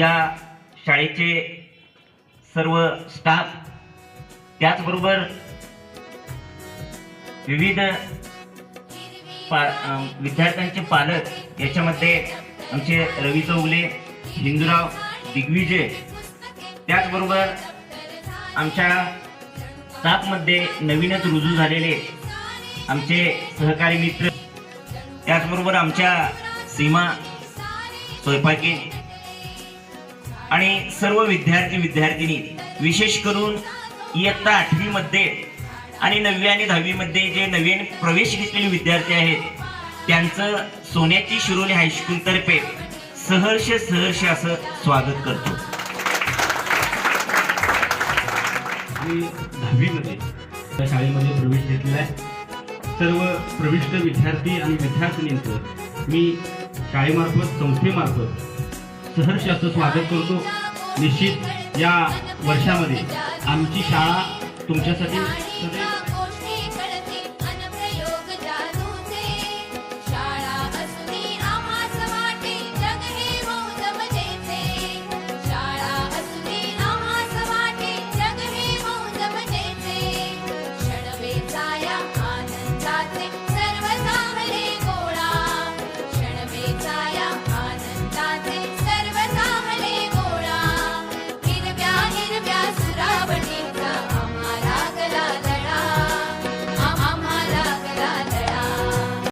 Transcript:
या शाळेचे सर्व स्टाफ त्याचबरोबर विविध पा विद्यार्थ्यांचे पालक याच्यामध्ये आमचे रवी चौगले हिंदूराव दिग्विजय त्याचबरोबर आमच्या स्टाफमध्ये नवीनच रुजू झालेले आमचे सहकारी मित्र त्याचबरोबर आमच्या सीमा स्वयंपाकी आणि सर्व विद्यार्थी विद्यार्थिनी विशेष करून इयत्ता आठवीमध्ये आणि नववी आणि दहावीमध्ये जे नवीन प्रवेश घेतलेले विद्यार्थी आहेत त्यांचं सोन्याची शिरोली हायस्कूलतर्फे सहर्ष सहर्ष असं स्वागत करतो. मी दहावीमध्ये त्या शाळेमध्ये प्रवेश घेतलेला आहे. सर्व प्रविष्ट विद्यार्थी आणि विद्यार्थिनींचं मी शाळेमार्फत संस्थेमार्फत सहर्ष असं स्वागत करतो. निश्चित या वर्षामध्ये आमची शाळा तुमच्यासाठी